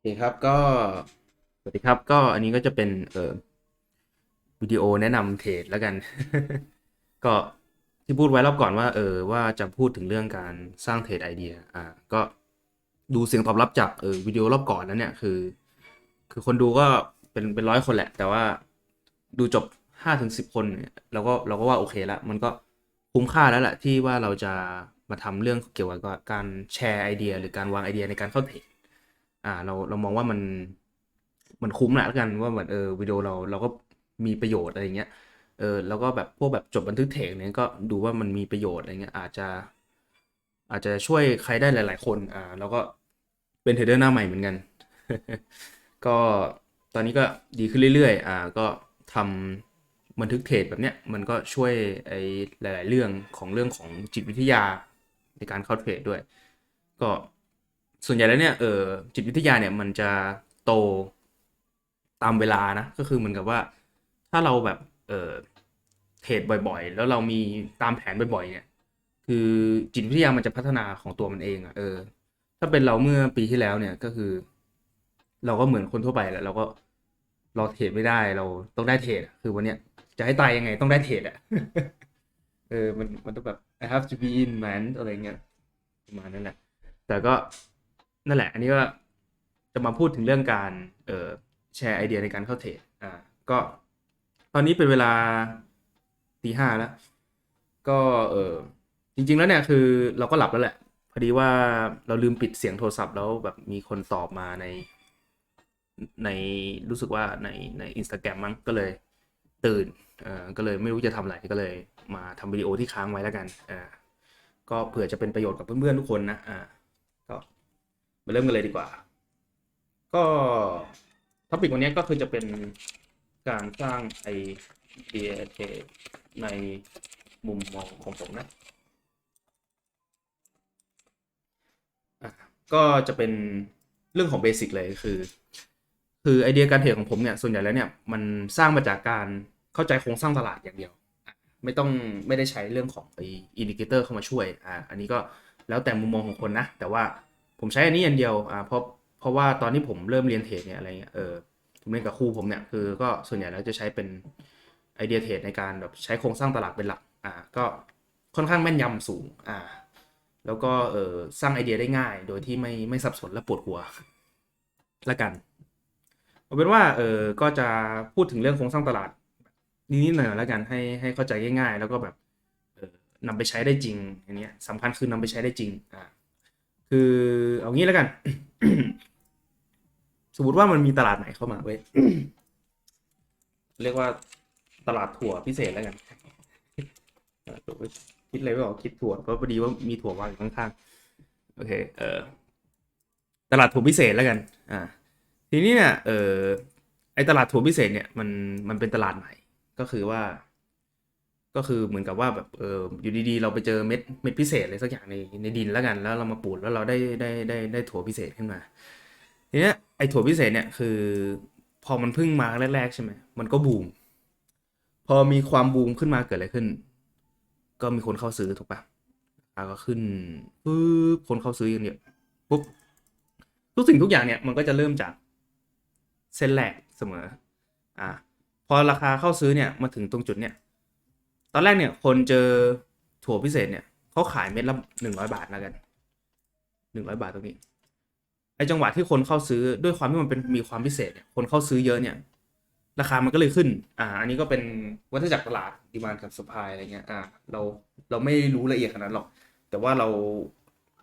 เคครับก็สวัสดีครับก็อันนี้ก็จะเป็นเอ่อวิดีโอแนะนำเทรดแล้วกัน ก็ที่พูดไว้รอบก่อนว่าเออว่าจะพูดถึงเรื่องการสร้างเทรดไอเดียอ่าก็ดูเสียงตอบรับจากเออวิดีโอรอบก่อนนั้นเนี่ยคือ คือคนดูก็เป็นเป็นร้อยคนแหละ แต่ว่าดูจบห้าถึงสิบคนเนี่ยเราก็เราก็ว่าโอเคละมันก็คุ้มค่าแล้วแหละที่ว่าเราจะมาทำเรื่องเกี่ยวกับการแชร์ไอเดีย หรือการวางไอเดียในการเข้าเทรด อ่า เราเรามองว่ามันมันคุ้มแหละแล้วกันว่าเหมือนเออวิดีโอเราเราก็มีประโยชน์อะไรเงี้ยเออแล้วก็แบบพวกแบบจดบันทึกเทคเนี่ยก็ดูว่ามันมีประโยชน์อะไรเงี้ยอาจจะ อาจจะช่วยใครได้หลาย ๆ คนอ่าแล้วก็เป็นเทรดเดอร์หน้าใหม่เหมือนกัน ก็ตอนนี้ก็ดีขึ้นเรื่อย ๆ อ่าก็ทำบันทึกเทรดแบบเนี้ยมันก็ช่วยไอ้หลาย ๆ เรื่องของเรื่องของจิตวิทยาในการเข้าเทรดด้วย ก็ ส่วนใหญ่แล้วเนี่ยเออจิตวิทยาเนี่ยมันจะโตตามเวลานะ ก็คือเหมือนกับว่า ถ้าเราแบบเออเทรดบ่อยๆ แล้วเรามีตามแผนบ่อยๆ เนี่ย คือจิตวิทยามันจะพัฒนาของตัวมันเองอะเออ ถ้าเป็นเราเมื่อปีที่แล้วเนี่ยก็คือ เราก็เหมือนคนทั่วไปแหละเราก็เราเทรดไม่ได้เราต้องได้เทรดคือวันเนี้ยจะให้ตายยังไงต้องได้เทรดอะเออมันมันต้องแบบ I have to be in man อะไรเงี้ยประมาณนั้นแหละแต่ก็ นั่นแหละ อันนี้ก็จะมาพูดถึงเรื่องการเออแชร์ไอเดียในการเข้าเทรดอ่าก็ตอนนี้เป็นเวลาตีห้าแล้ว ก็เออจริง ๆ แล้วเนี่ยคือเราก็หลับแล้วแหละ พอดีว่าเราลืมปิดเสียงโทรศัพท์แล้วแบบมีคนตอบมาใน ในรู้สึกว่าในในอินสตาแกรมมั้งก็เลยตื่นเออก็เลยไม่รู้จะทำอะไรก็เลยมาทำวิดีโอที่ค้างไว้แล้วกันอ่าก็เผื่อจะเป็นประโยชน์กับเพื่อนๆทุกคนนะอ่าก็มา เริ่มกันเลยดีกว่า ก็ท็อปิกวันนี้ก็คือจะเป็นการสร้างไอเดียเทในมุมมองของผมนะก็จะเป็นเรื่องของเบสิกเลยคือ คือไอเดียการเทรดของผมเนี่ยส่วนใหญ่แล้วเนี่ยมันสร้างมาจากการเข้าใจโครงสร้างตลาดอย่างเดียว ไม่ต้องไม่ได้ใช้เรื่องของไออินดิเคเตอร์เข้ามาช่วยอ่าอันนี้ก็แล้วแต่มุมมองของคนนะ แต่ว่า ผมใช้อันนี้อันเดียวอ่าเพราะเพราะว่าตอนที่ผมเริ่มเรียนเทรดเนี่ยอะไรเงี้ยเออผมเรียนกับครูผมเนี่ยคือก็ส่วนใหญ่แล้วจะใช้เป็นไอเดียเทรดในการแบบใช้โครงสร้างตลาดเป็นหลักอ่าก็ค่อนข้างแม่นยำสูงอ่าแล้วก็เออสร้างไอเดียได้ง่าย โดยที่ไม่ไม่สับสนและปวดหัวละกันเอาเป็นว่าเออก็จะพูดถึงเรื่องโครงสร้างตลาดนิดๆหน่อยๆล้วกันให้ให้เข้าใจง่าย ๆ แล้วก็แบบเออนำไปใช้ได้จริงอันเนี้ยสำคัญคือนำไปใช้ได้จริงอ่า คือเอางี้แล้วกัน สมมติว่ามันมีตลาดไหนเข้ามาเว้ยเรียกว่าตลาดถั่วพิเศษแล้วกันคิดอะไรไม่ออกคิดถั่วเพราะพอดีว่ามีถั่ววางอยู่ข้างๆโอเคเออตลาดถั่วพิเศษแล้วกัน อ่า ทีนี้เนี่ยเออไอตลาดถั่วพิเศษเนี่ยมันมันเป็นตลาดใหม่ก็คือว่า ก็คือเหมือนกับว่าแบบเอออยู่ดีๆ เราไปเจอเม็ดเม็ดพิเศษอะไรสักอย่างในในดินแล้วกัน แล้วเรามาปลูกแล้วเราได้ได้ได้ได้ถั่วพิเศษขึ้นมาทีเนี้ยไอถั่วพิเศษเนี่ยคือ พอมันเพิ่งมาแรกๆใช่ไหมมันก็บูม พอมีความบูมขึ้นมาเกิดอะไรขึ้น ก็มีคนเข้าซื้อถูกปะราคาก็ขึ้นปึ๊บคนเข้าซื้อกันเยอะปุ๊บทุกสิ่งทุกอย่างเนี่ยมันก็จะเริ่มจากเส้นแรกเสมอ อ่า พอราคาเข้าซื้อเนี่ยมาถึงตรงจุดเนี่ย ตอนแรกเนี่ย คนเจอถั่วพิเศษเนี่ยเขาขายเม็ดละหนึ่งร้อยบาทแล้วกันหนึ่งร้อยบาทตรงนี้ไอจังหวะที่คนเข้าซื้อด้วยความที่มันเป็นมีความพิเศษเนี่ยคนเข้าซื้อเยอะเนี่ย ราคามันก็เลยขึ้น อ่า อันนี้ก็เป็นวัฏจักรตลาดดีมานกับสปายอะไรเงี้ย อ่า เราเราไม่รู้ละเอียดขนาดนั้นหรอก แต่ว่าเรา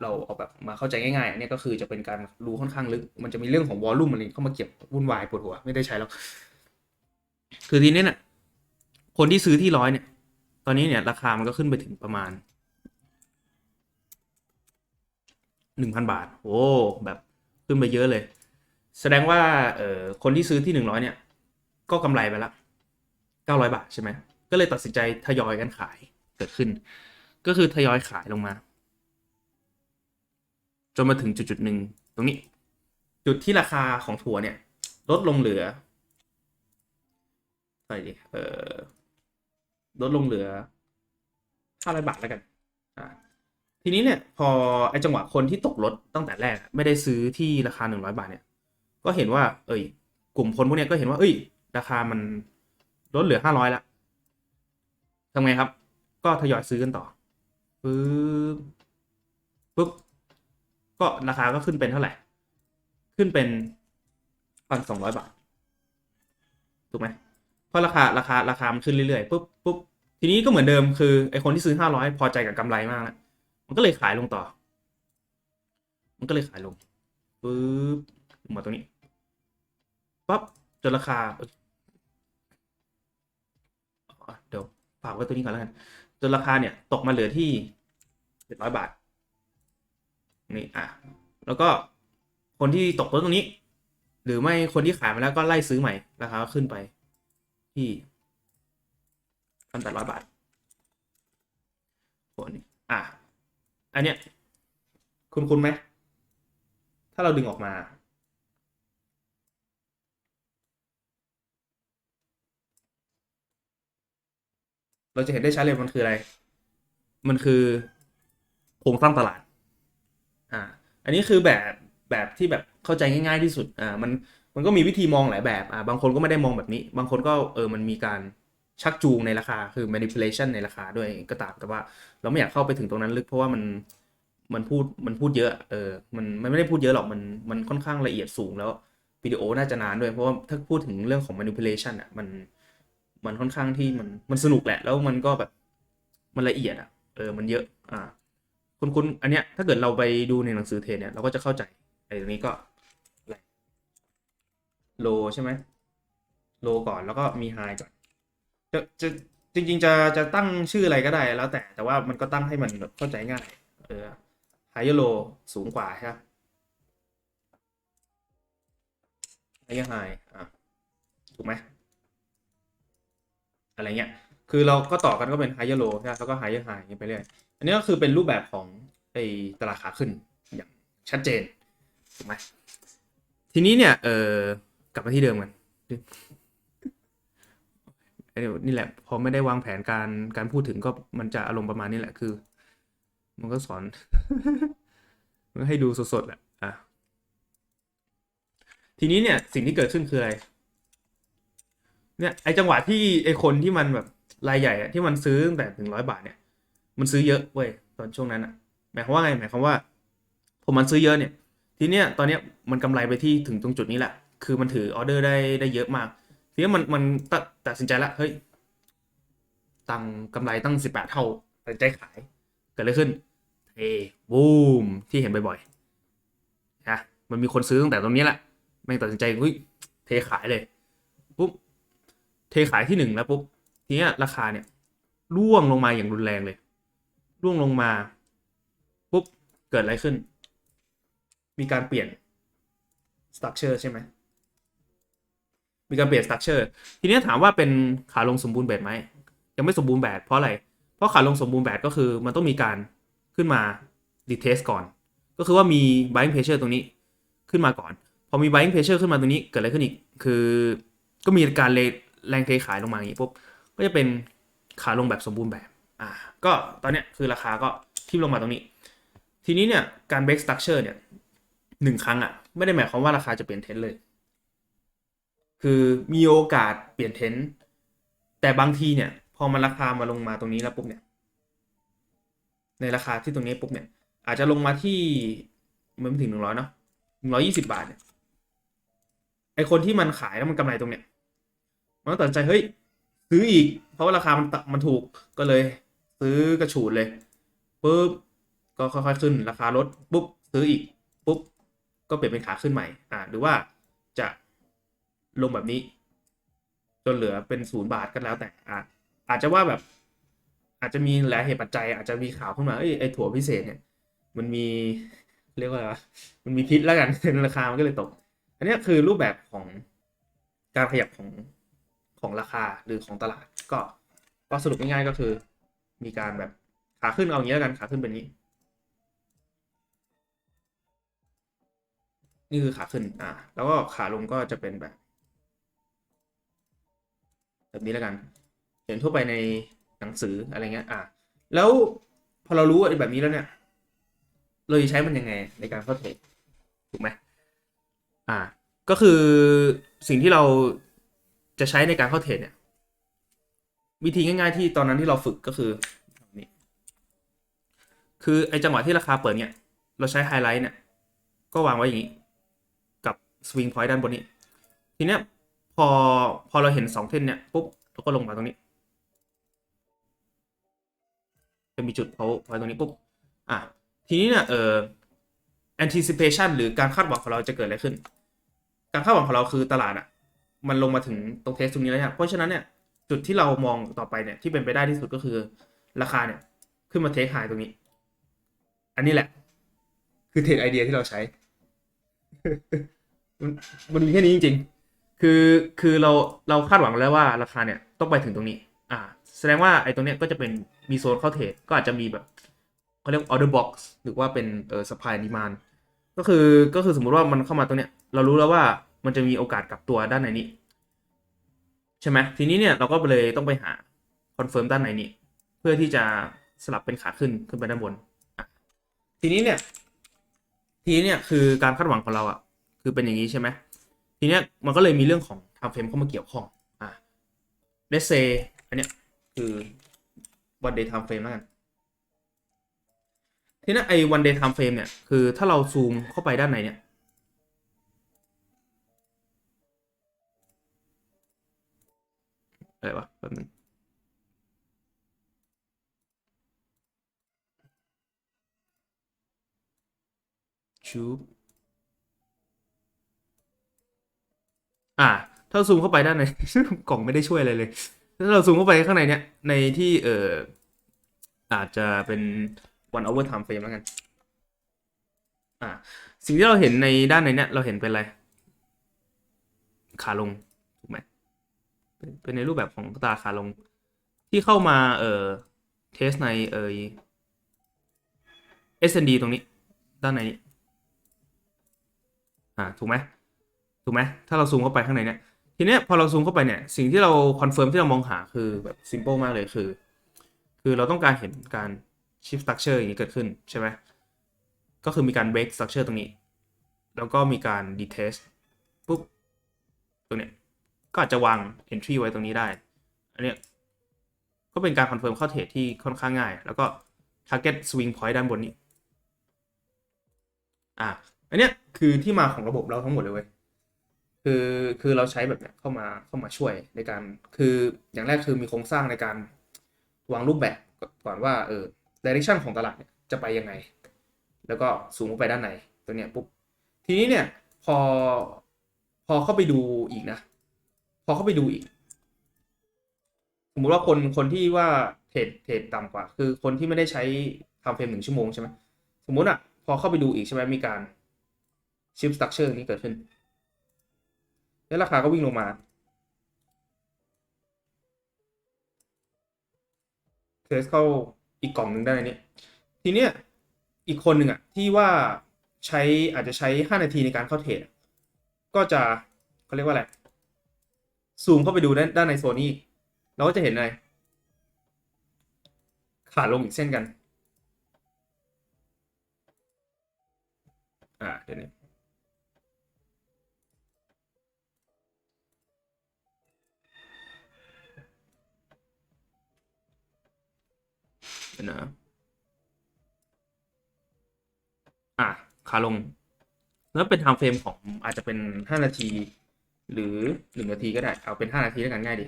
เราเอาแบบมาเข้าใจง่ายๆ อันนี้ก็คือจะเป็นการรู้ค่อนข้างลึก มันจะมีเรื่องของวอลลุ่มอะไรเข้ามาเก็บวุ่นวายปวดหัวไม่ได้ใช้แล้ว คือทีนี้เนี่ยคนที่ซื้อที่ร้อยเนี่ย ตอนนี้เนี่ยราคามันก็ขึ้นไปถึงประมาณหนึ่งพันบาท โอ้ แบบขึ้นไปเยอะเลย แสดงว่าเอ่อคนที่ซื้อที่หนึ่งร้อยเนี่ย ก็กำไรไปละเก้าร้อยบาทใช่ไหม ก็เลยตัดสินใจทยอยกันขายเกิดขึ้น ก็คือทยอยขายลงมา จนมาถึงจุดจุดหนึ่งตรงนี้ จุดที่ราคาของถั่วเนี่ย ลดลงเหลือเท่าไหร่ดีเออ ลดลงเหลือห้าร้อยบาทแล้วกันอ่าทีนี้เนี่ยพอไอจังหวะคนที่ตกรถตั้งแต่แรกไม่ได้ซื้อที่ราคาหนึ่งร้อยบาทเนี่ย ก็เห็นว่า เอ้ย กลุ่มคนพวกเนี้ยก็เห็นว่า เอ้ย ราคามันลดเหลือห้าร้อยละทำไงครับ ก็ทยอยซื้อกันต่อปึ๊บปุ๊บก็ราคาก็ขึ้นเป็นเท่าไหร่ ขึ้นเป็นพันสองร้อยบาท ถูกไหม เพราะราคาราคาราคามันขึ้นเรื่อยๆปุ๊บปุ๊บทีนี้ก็เหมือนเดิมคือไอคนที่ซื้อห้าร้อยพอใจกับกำไรมากแล้วมันก็เลยขายลงต่อ มันก็เลยขายลงปึ๊บลงมาตรงนี้ปั๊บจนราคาเอ้ยอ๋อเดี๋ยวฝากไว้ตัวนี้ก่อนแล้วกันจนราคาเนี่ยตกมาเหลือที่เจ็ดร้อยบาทนี่อะแล้วก็คนที่ตกต้นตรงนี้ หรือไม่คนที่ขายมาแล้วก็ไล่ซื้อใหม่ราคาก็ขึ้นไป ที่พันแปดร้อยบาทโหนี่อะ อันเนี้ย คุณคุณไหม ถ้าเราดึงออกมา เราจะเห็นได้ชัดเลยมันคืออะไร มันคือโครงสร้างตลาด อ่า อันนี้คือแบบแบบที่แบบเข้าใจง่าย ๆที่สุด อ่า มัน มันก็มีวิธีมองหลายแบบอ่าบางคนก็ไม่ได้มองแบบนี้ บางคนก็เออมันมีการชักจูงในราคาคือ manipulation ในราคาด้วยก็ตามแต่ว่าเราไม่อยากเข้าไปถึงตรงนั้นลึกเพราะว่ามันมันพูดมันพูดเยอะเออมันมันไม่ได้พูดเยอะหรอกมันมันค่อนข้างละเอียดสูงแล้ววิดีโอน่าจะนานด้วย เพราะว่าถ้าพูดถึงเรื่องของ manipulation อะมันมันค่อนข้างที่มันมันสนุกแหละ แล้วมันก็แบบมันละเอียดอะเออมันเยอะอ่าคุณคุณอันเนี้ยถ้าเกิดเราไปดูในหนังสือเทรดเนี่ยเราก็จะเข้าใจไอ้ตรงนี้ก็ โลใช่ไหมโลก่อนแล้วก็มีไฮก่อนจะจะจริง ๆ จะจะตั้งชื่ออะไรก็ได้แล้วแต่แต่ว่ามันก็ตั้งให้มันเข้าใจง่าย เออไฮโลสูงกว่าใช่ไหมไฮไฮอะถูกไหมอะไรเงี้ย คือเราก็ต่อกันก็เป็น higher low ใช่ไหมแล้วก็ higher high อย่างเงี้ยไปเรื่อย อันนี้ก็คือเป็นรูปแบบของไอ้ตลาดขาขึ้นอย่างชัดเจน ถูกไหมทีนี้เนี่ย เออ กลับมาที่เดิมกันนี่แหละ พอไม่ได้วางแผนการการพูดถึงก็มันจะอารมณ์ประมาณนี้แหละคือ มันก็สอนมันให้ดูสดๆแหละอะทีนี้เนี่ยสิ่งที่เกิดขึ้นคืออะไร เนี่ยไอจังหวะที่ไอคนที่มันแบบรายใหญ่อะที่มันซื้อตั้งแต่ถึงร้อยบาทเนี่ย มันซื้อเยอะเว้ยตอนช่วงนั้นอะหมายความว่าไงหมายความว่าผมมันซื้อเยอะเนี่ย ทีเนี้ยตอนเนี้ยมันกำไรไปที่ถึงตรงจุดนี้แหละ คือมันถือออเดอร์ได้ได้เยอะมากทีนี้มันมันตัดตัดสินใจละเฮ้ยตังกำไรตั้งสิบแปดเท่าตัดสินใจขายเกิดอะไรขึ้นเทบูมที่เห็นบ่อยๆนะมันมีคนซื้อตั้งแต่ตรงนี้แหละแม่งตัดสินใจเฮ้ยเทขายเลยปุ๊บเทขายที่หนึ่งแล้วปุ๊บทีนี้ราคาเนี่ยร่วงลงมาอย่างรุนแรงเลย ร่วงลงมาปุ๊บเกิดอะไรขึ้น มีการเปลี่ยน structure ใช่ไหม มีการเปลี่ยน structure ทีนี้ถามว่าเป็นขาลงสมบูรณ์แบบไหมยังไม่สมบูรณ์แบบเพราะอะไร เพราะขาลงสมบูรณ์แบบก็คือมันต้องมีการขึ้นมา retest ก่อน ก็คือว่ามี buying pressure ตรงนี้ขึ้นมาก่อน พอมี buying pressure ขึ้นมาตรงนี้เกิดอะไรขึ้นอีก คือก็มีการเลแรงเทขายลงมาอย่างนี้ปุ๊บก็จะเป็นขาลงแบบสมบูรณ์แบบ อ่า ก็ตอนเนี้ยคือราคาก็ทิ่มลงมาตรงนี้ ทีนี้เนี่ยการ break structure เนี่ยหนึ่งครั้งอะไม่ได้หมายความว่าราคาจะเปลี่ยนเทรนเลย คือมีโอกาสเปลี่ยนเทนด์แต่บางทีเนี่ย พอมันราคามาลงมาตรงนี้แล้วปุ๊บเนี่ย ในราคาที่ตรงนี้ปุ๊บเนี่ย อาจจะลงมาที่มันไม่ถึงหนึ่งร้อยเนาะหนึ่งร้อยี่สิบาทเนี่ยไอคนที่มันขายแล้วมันกำไรตรงเนี้ยมันตัดใจเฮ้ยซื้ออีก เพราะว่าราคามันมันถูกก็เลย ซื้อกระฉูดเลยปุ๊บก็ค่อยๆขึ้นราคาลดปุ๊บซื้ออีกปุ๊บก็เปลี่ยนเป็นขาขึ้นใหม่ อ่า หรือว่าจะ ลงแบบนี้ จนเหลือเป็นศูนย์บาทก็แล้วแต่อ่าอาจจะว่าแบบ อาจจะมีหลายเหตุปัจจัย อาจจะมีข่าวขึ้นมาเอ้ไอถั่วพิเศษเนี่ย มันมีเรียกว่าอะไรวะมันมีพิษแล้วกันราคามันก็เลยตก อันนี้คือรูปแบบของการขยับของของราคาหรือของตลาด ก็ก็สรุปง่ายๆก็คือ มีการแบบขาขึ้นเอาอย่างนี้แล้วกันขาขึ้นเป็นนี้ นี่คือขาขึ้นอ่าแล้วก็ขาลงก็จะเป็นแบบ แบบนี้แล้วกันเห็นทั่วไปในหนังสืออะไรเงี้ยอ่าแล้วพอเรารู้แบบนี้แล้วเนี่ย เราจะใช้มันยังไงในการเข้าเทรดถูกไหมอ่า ก็คือสิ่งที่เราจะใช้ในการเข้าเทรดเนี่ย วิธีง่าย ๆ ที่ตอนนั้นที่เราฝึกก็คือนี่คือไอ้จังหวะที่ราคาเปิดเนี่ย เราใช้ไฮไลท์เนี่ย ก็วางไว้อย่างนี้ กับสวิงพอยต์ด้านบนนี้ ทีเนี้ย พอพอเราเห็นสองเส้นเนี่ยปุ๊บเราก็ลงมาตรงนี้ จะมีจุดพอยตรงนี้ปุ๊บอะทีนี้เนี่ยเอ่อ anticipation หรือการคาดหวังของเราจะเกิดอะไรขึ้น การคาดหวังของเราคือตลาดอะ มันลงมาถึงตรงเทสตรงนี้แล้วเนี่ยเพราะฉะนั้นเนี่ยจุดที่เรามองต่อไปเนี่ยที่เป็นไปได้ที่สุดก็คือราคาเนี่ยขึ้นมาเทคไฮตรงนี้ อันนี้แหละ คือเทรดไอเดียที่เราใช้ มันมันมีแค่นี้จริง ๆ คือคือเราเราคาดหวังแล้วว่าราคาเนี่ยต้องไปถึงตรงนี้ อ่า แสดงว่าไอ้ตรงเนี้ยก็จะเป็นมีโซนเข้าเทรดก็อาจจะมีแบบเขาเรียก order box หรือว่าเป็นเอ่อ supply and demand ก็คือก็คือสมมุติว่ามันเข้ามาตรงเนี้ยเรารู้แล้วว่ามันจะมีโอกาสกลับตัวด้านไหนนี้ ใช่ไหมทีนี้เนี่ยเราก็เลยต้องไปหา confirm ด้านไหนนี้ เพื่อที่จะสลับเป็นขาขึ้นขึ้นไปด้านบนทีนี้เนี่ย ทีนี้เนี่ยคือการคาดหวังของเราอะ คือเป็นอย่างนี้ใช่ไหม ทีเนี้ยมันก็เลยมีเรื่องของ time frame เข้ามาเกี่ยวข้องอะ let's say อันเนี้ยคือ one day time frame แล้วกันทีนี้ไอ้ one day time frame เนี่ย คือถ้าเราซูมเข้าไปด้านในเนี่ย อะไรวะแป๊บนึงชูบ อ่า ถ้าซูมเข้าไปด้านใน กล่องไม่ได้ช่วยอะไรเลย ถ้าเราซูมเข้าไปข้างในเนี่ยในที่เอ่ออาจจะเป็น one hour time frame แล้วกัน อ่า สิ่งที่เราเห็นในด้านในเนี่ยเราเห็นเป็นอะไร ขาลง ถูกไหม เป็นในรูปแบบของตาขาลง ที่เข้ามาเอ่อเทสในเอ่ย S&D ตรงนี้ ด้านในนี้ อ่า ถูกไหม ถูกไหมถ้าเราซูมเข้าไปข้างในเนี่ยทีเนี้ยพอเราซูมเข้าไปเนี่ยสิ่งที่เราคอนเฟิร์มที่เรามองหาคือแบบ simple มากเลยคือ คือเราต้องการเห็นการ shift structure อย่างนี้เกิดขึ้นใช่ไหมก็คือมีการ break structure ตรงนี้ แล้วก็มีการ detest ปุ๊บตรงเนี้ยก็อาจจะวาง entry ไว้ตรงนี้ได้ อันเนี้ยก็เป็นการคอนเฟิร์มเข้าเทรดที่ค่อนข้างง่าย แล้วก็ target swing point ด้านบนนี้ อะ อันเนี้ยคือที่มาของระบบเราทั้งหมดเลยเว้ย คือคือเราใช้แบบเนี้ยเข้ามาเข้ามาช่วยในการคืออย่างแรกคือมีโครงสร้างในการวางรูปแบบก่อนว่าเออ direction ของตลาดเนี่ยจะไปยังไง แล้วก็สูงเข้าไปด้านในตัวเนี้ยปุ๊บทีนี้เนี่ยพอพอเข้าไปดูอีกนะ พอเข้าไปดูอีกสมมติว่าคนคนที่ว่าเทรดเทรดต่ำกว่า คือคนที่ไม่ได้ใช้ทำเฟรมหนึ่งชั่วโมงใช่ไหมสมมุติอะพอเข้าไปดูอีกใช่ไหมมีการชิปสตั๊กเชอร์นี้เกิดขึ้น แล้วราคาก็วิ่งลงมาเทสเข้าอีกกล่องหนึ่งได้ในนี้ทีเนี้ยอีกคนหนึ่งอะที่ว่าใช้อาจจะใช้ 5 นาทีในการเข้าเทรดก็จะเขาเรียกว่าอะไรซูมเข้าไปดูด้านด้านในโซนนี้เราก็จะเห็นอะไรขาลงอีกเส้นกัน อ่าเดี๋ยวนี้ นะ อะขาลง แล้วเป็นไทม์เฟรมของอาจจะเป็นห้านาที หรือหนึ่งนาทีก็ได้ เอาเป็นห้านาทีแล้วกันง่ายดี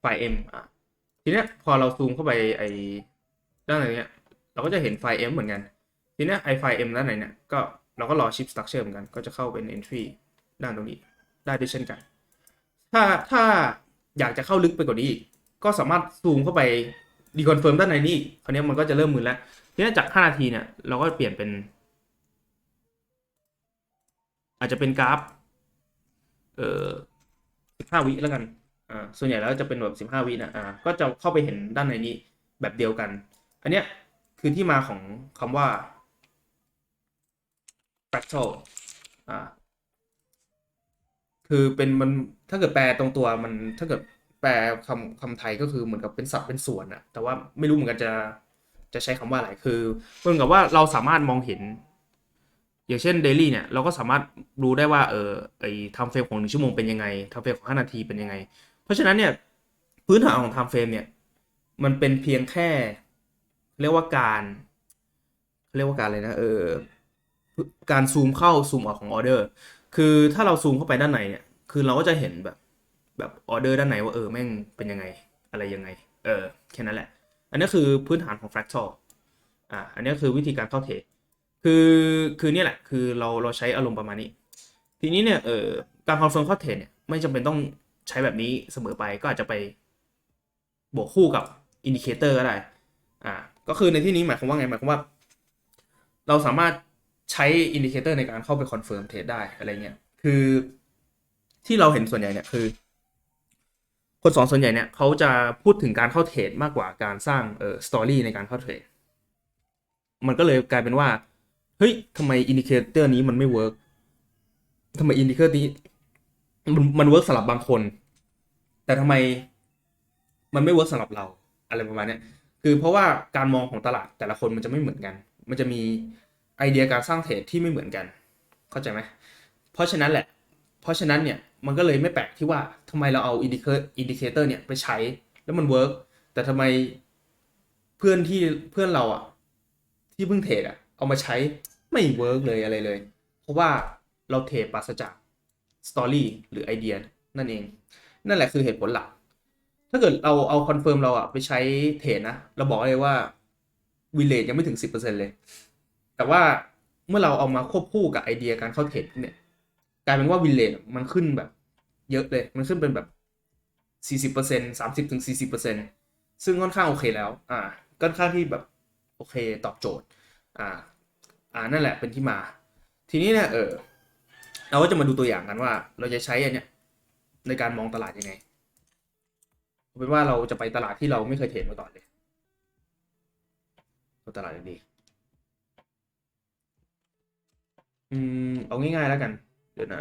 ไฟล์ M อะ ทีเนี้ยพอเราซูมเข้าไปไอ้ด้านไหนเนี้ย เราก็จะเห็นไฟล์ M เหมือนกัน ทีเนี้ยไอไฟล์ M ด้านไหนเนี่ยก็เราก็รอ shift structure เหมือนกัน ก็จะเข้าเป็น entry ด้านตรงนี้ได้ด้วยเช่นกัน ถ้าถ้าอยากจะเข้าลึกไปกว่านี้อีกก็สามารถซูมเข้าไป ดีคอนเฟิร์มด้านในนี้อีกคราวนี้มันก็จะเริ่มมือแล้วทีนี้จาก5นาทีเนี่ยเราก็เปลี่ยนเป็น อาจจะเป็นกราฟ เอ่อ15วิแล้วกันอ่าส่วนใหญ่แล้วจะเป็นแบบ15วินะอ่าก็จะเข้าไปเห็นด้านในนี้แบบเดียวกัน อันเนี้ยคือที่มาของคำว่า fractal อ่าคือเป็นมันถ้าเกิดแปลตรงตัวมันถ้าเกิด แปลคำคำไทยก็คือเหมือนกับเป็นสัตว์เป็นส่วนอะแต่ว่าไม่รู้เหมือนกันจะจะใช้คำว่าอะไรคือเหมือนกับว่าเราสามารถมองเห็น อย่างเช่น daily เนี่ยเราก็สามารถรู้ได้ว่าเออไอ time frame ของหนึ่งชั่วโมงเป็นยังไง time frame ของห้านาทีเป็นยังไง เพราะฉะนั้นเนี่ยพื้นฐานของ time frame เนี่ยมันเป็นเพียงแค่ เรียกว่าการเรียกว่าการอะไรนะเออการซูมเข้าซูมออกของออเดอร์คือถ้าเราซูมเข้าไปด้านในเนี่ยคือเราก็จะเห็นแบบ แบบออเดอร์ด้านในว่าเออแม่งเป็นยังไงอะไรยังไง เออแค่นั้นแหละ อันนี้คือพื้นฐานของ fractal อ่าอันนี้คือวิธีการเข้าเทรดคือคือเนี่ยแหละคือเราเราใช้อารมณ์ประมาณนี้ ทีนี้เนี่ยเออการคอนเฟิร์มเข้าเทรดเนี่ยไม่จำเป็นต้องใช้แบบนี้เสมอไปก็อาจจะไปบวกคู่กับอินดิเคเตอร์ก็ได้อ่าก็คือในที่นี้หมายความว่าไงหมายความว่า เราสามารถใช้อินดิเคเตอร์ในการเข้าไปคอนเฟิร์มเทรดได้อะไรเงี้ยคือที่เราเห็นส่วนใหญ่เนี่ยคือ คนสอนส่วนใหญ่เนี่ยเขาจะพูดถึงการเข้าเทรดมากกว่าการสร้างเอ่อสตอรี่ในการเข้าเทรดมันก็เลยกลายเป็นว่า เฮ้ยทำไมอินดิเคเตอร์นี้มันไม่เวิร์กทำไมอินดิเคเตอร์นี้มันมันเวิร์กสำหรับบางคน แต่ทำไมมันไม่เวิร์กสำหรับเราอะไรประมาณนี้คือเพราะว่าการมองของตลาดแต่ละคนมันจะไม่เหมือนกัน มันจะมีไอเดียการสร้างเทรดที่ไม่เหมือนกัน เข้าใจไหมเพราะฉะนั้นแหละ เพราะฉะนั้นเนี่ยมันก็เลยไม่แปลกที่ว่าำไมเราเอาอินดิเคอินดิเคเตอร์เนี่ยไปใช้แล้วมันเวิร์กแต่ทำไมเพื่อนที่เพื่อนเราอะที่เพิ่งเทรดอะเอามาใช้ไม่เวิร์กเลยอะไรเลย เพราะว่าเราเทรดปราศจากสตอรี่หรือไอเดียนั่นเอง นั่นแหละคือเหตุผลหลัก ถ้าเกิดเราเอาคอนเฟิร์มเราอะไปใช้เทรดนะ เราบอกเลยว่าวิเลจยังไม่ถึง 10%เลย แต่ว่าเมื่อเราเอามาควบคู่กับไอเดียการเข้าเทรดเนี่ยกลายเป็นว่าวินเลทมันขึ้นแบบ เยอะเลย มันขึ้นเป็นแบบ40% 30ถึง40%ซึ่งค่อนข้างโอเคแล้ว อ่าค่อนข้างที่แบบโอเคตอบโจทย์ อ่า อ่านั่นแหละเป็นที่มา ทีนี้เนี่ยเออเราก็จะมาดูตัวอย่างกันว่า เราจะใช้อันเนี้ยในการมองตลาดยังไงเป็นว่าเราจะไปตลาดที่เราไม่เคยเทรดมาก่อนเลยเตลาดดีอืมเอาง่ายๆแล้วกัน เดี๋ยวนะ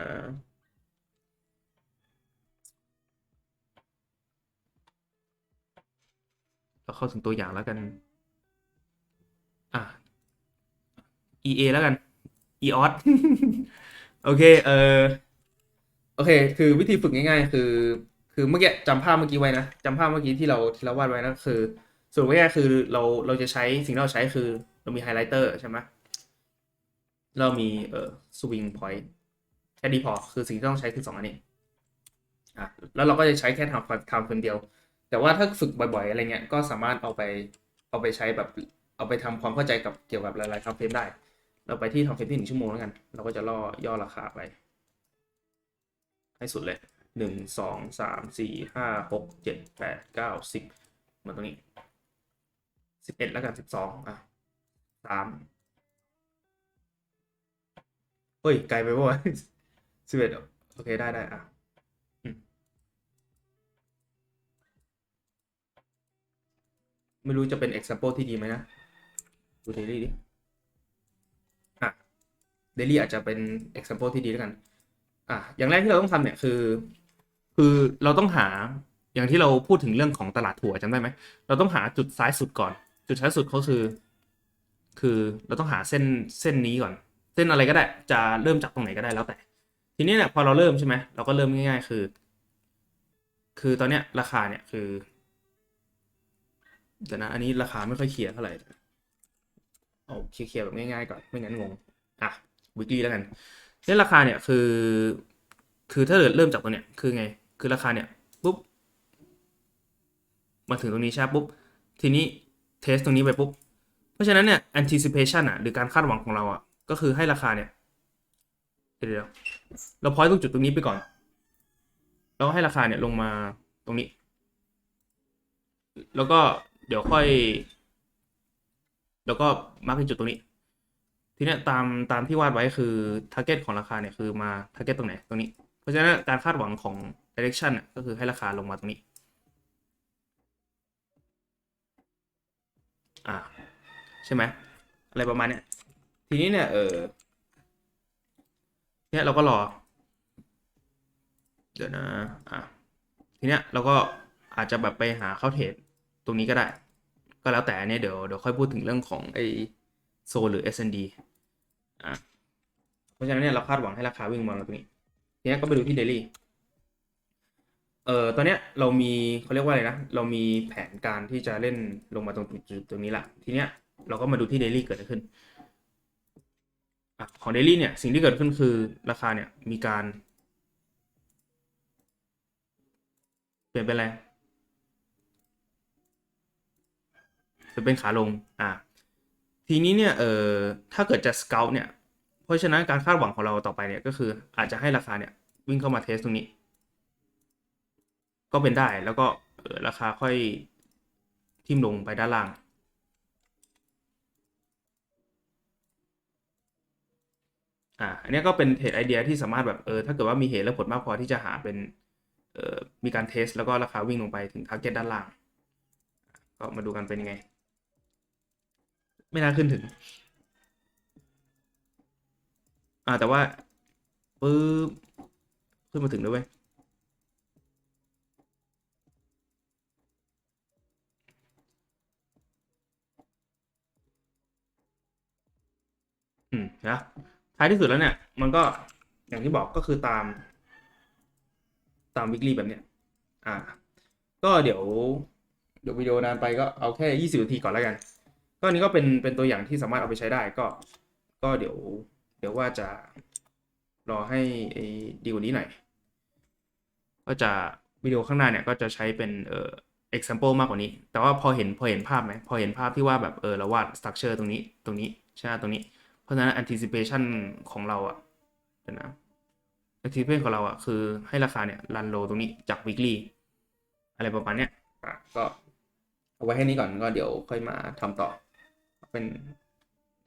เข้าถึงตัวอย่างแล้วกัน อะ EA แล้วกัน EOS โอเค เออโอเค คือวิธีฝึกง่ายๆ คือ คือเมื่อกี้จำภาพเมื่อกี้ไว้นะจำภาพเมื่อกี้ที่เราที่เราวาดไว้นะคือสรุปง่ายๆคือเราเราจะใช้สิ่งที่เราใช้คือเรามีไฮไลท์เตอร์ใช่ไหมเรามีเอ่อสวิงพอยต์แค่นี้พอคือสิ่งที่ต้องใช้คือสองอันนี้อะแล้วเราก็จะใช้แค่ทำทำคนเดียว แต่ว่าถ้าฝึกบ่อยๆอะไรเงี้ยก็สามารถเอาไปเอาไปใช้แบบเอาไปทำความเข้าใจกับเกี่ยวกับหลายๆทำเฟรมได้ เราไปที่ทำเฟรมที่หนึ่งชั่วโมงแล้วกัน เราก็จะล่อย่อราคาไป ให้สุดเลยหนึ่งสองสามสี่ห้าหกเจ็ดแปดเก้าสิบมาตรงนี้สิบเอ็ดแล้วกันสิบสองอะสามเฮ้ย ไกลไปปะวะสิบเอ็ดโอเค ได้ได้อะ ไม่รู้จะเป็น example ที่ดีไหมนะ ดู daily ดิ อะ daily อาจจะเป็น example ที่ดีแล้วกัน อะ อย่างแรกที่เราต้องทำเนี่ยคือ คือเราต้องหา อย่างที่เราพูดถึงเรื่องของตลาดถั่วจำได้ไหม เราต้องหาจุดซ้ายสุดก่อน จุดซ้ายสุดก็คือ คือเราต้องหาเส้น เส้นนี้ก่อน เส้นอะไรก็ได้ จะเริ่มจากตรงไหนก็ได้แล้วแต่ ทีนี้เนี่ยพอเราเริ่มใช่ไหม เราก็เริ่มง่าย ๆ คือ คือตอนเนี้ยราคาเนี่ยคือ เดี๋ยวนะอันนี้ราคาไม่ค่อยเคลียร์เท่าไหร่เอาเคลียร์ๆแบบง่ายๆก่อนไม่งั้นงงอะวิกฤตแล้วกันเนี่ยราคาเนี่ยคือ คือถ้าเกิดเริ่มจากตัวเนี้ยคือไง คือราคาเนี่ยปุ๊บมาถึงตรงนี้ใช่ปุ๊บทีนี้เทสตรงนี้ไปปุ๊บเพราะฉะนั้นเนี่ย anticipation อะหรือการคาดหวังของเราอะก็คือให้ราคาเนี่ยเดี๋ยวเราพอยตรงจุดตรงนี้ไปก่อนแล้วให้ราคาเนี่ยลงมาตรงนี้ แล้วก็ เดี๋ยวค่อย แล้วก็มาร์กที่จุดตรงนี้ ทีเนี้ยตามตามที่วาดไว้คือ target ของราคาเนี่ยคือมา target ตรงไหนตรงนี้ เพราะฉะนั้นการคาดหวังของ direction อะก็คือให้ราคาลงมาตรงนี้ อ่า ใช่ไหมอะไรประมาณเนี้ยทีนี้เนี่ยเออเนี่ยเราก็รอ เดี๋ยวนะ อะ ทีเนี้ยเราก็อาจจะแบบไปหาเข้าเทรด ตรงนี้ก็ได้ ก็แล้วแต่เนี่ยเดี๋ยวเดี๋ยวค่อยพูดถึงเรื่องของไอโซหรือ SND อะเพราะฉะนั้นเนี่ยเราคาดหวังให้ราคาวิ่งมาตรงนี้ทีนี้ก็ไปดูที่เดลี่เอ่อตอนเนี้ยเรามีเขาเรียกว่าอะไรนะ เรามีแผนการที่จะเล่นลงมาตรงจุดตรงนี้ละทีเนี้ยเราก็มาดูที่เดลี่เกิดอะไรขึ้นอะของเดลี่เนี่ยสิ่งที่เกิดขึ้นคือราคาเนี่ยมีการ เปลี่ยนเป็นอะไร จะเป็นขาลงอ่าทีนี้เนี่ยเอ่อถ้าเกิดจะสเกลเนี่ยเพราะฉะนั้นการคาดหวังของเราต่อไปเนี่ยก็คืออาจจะให้ราคาเนี่ยวิ่งเข้ามาเทสตรงนี้ ก็เป็นได้แล้วก็ราคาค่อยทิ่มลงไปด้านล่าง อ่าอันนี้ก็เป็นเทรดไอเดียที่สามารถแบบเออถ้าเกิดว่ามีเหตุและผลมากพอที่จะหาเป็นเอ่อมีการเทสแล้วก็ราคาวิ่งลงไปถึงทาร์เก็ตด้านล่าง ก็มาดูกันเป็นยังไง ไม่น่าขึ้นถึง อ่าแต่ว่าปึ๊บขึ้นมาถึงด้วยเว้ยอืมนะท้ายที่สุดแล้วเนี่ย มันก็อย่างที่บอกก็คือตาม ตามวิกฤตแบบเนี้ย อ่า ก็เดี๋ยวเดี๋ยววิดีโอนานไปก็เอาแค่ยี่สิบนาทีก่อนแล้วกัน ก็อันนี้ก็เป็นเป็นตัวอย่างที่สามารถเอาไปใช้ได้ก็ ก็เดี๋ยว เดี๋ยวว่าจะรอให้ไอ้ดีกว่านี้หน่อย ก็จะวิดีโอข้างหน้าเนี่ยก็จะใช้เป็นเอ่อ example มากกว่านี้ แต่ว่าพอเห็นพอเห็นภาพไหมพอเห็นภาพที่ว่าแบบเออเราวาด structure ตรงนี้ตรงนี้ใช่ไหมตรงนี้ เพราะฉะนั้น anticipation ของเราอะเดี๋ยวนะ anticipation ของเราอะคือให้ราคาเนี่ยรันโลตรงนี้จาก weekly อะไรประมาณเนี้ยก็เอาไว้แค่นี้ก่อนก็เดี๋ยวค่อยมาทำต่อ เป็น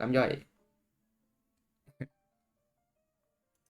น้ำย่อย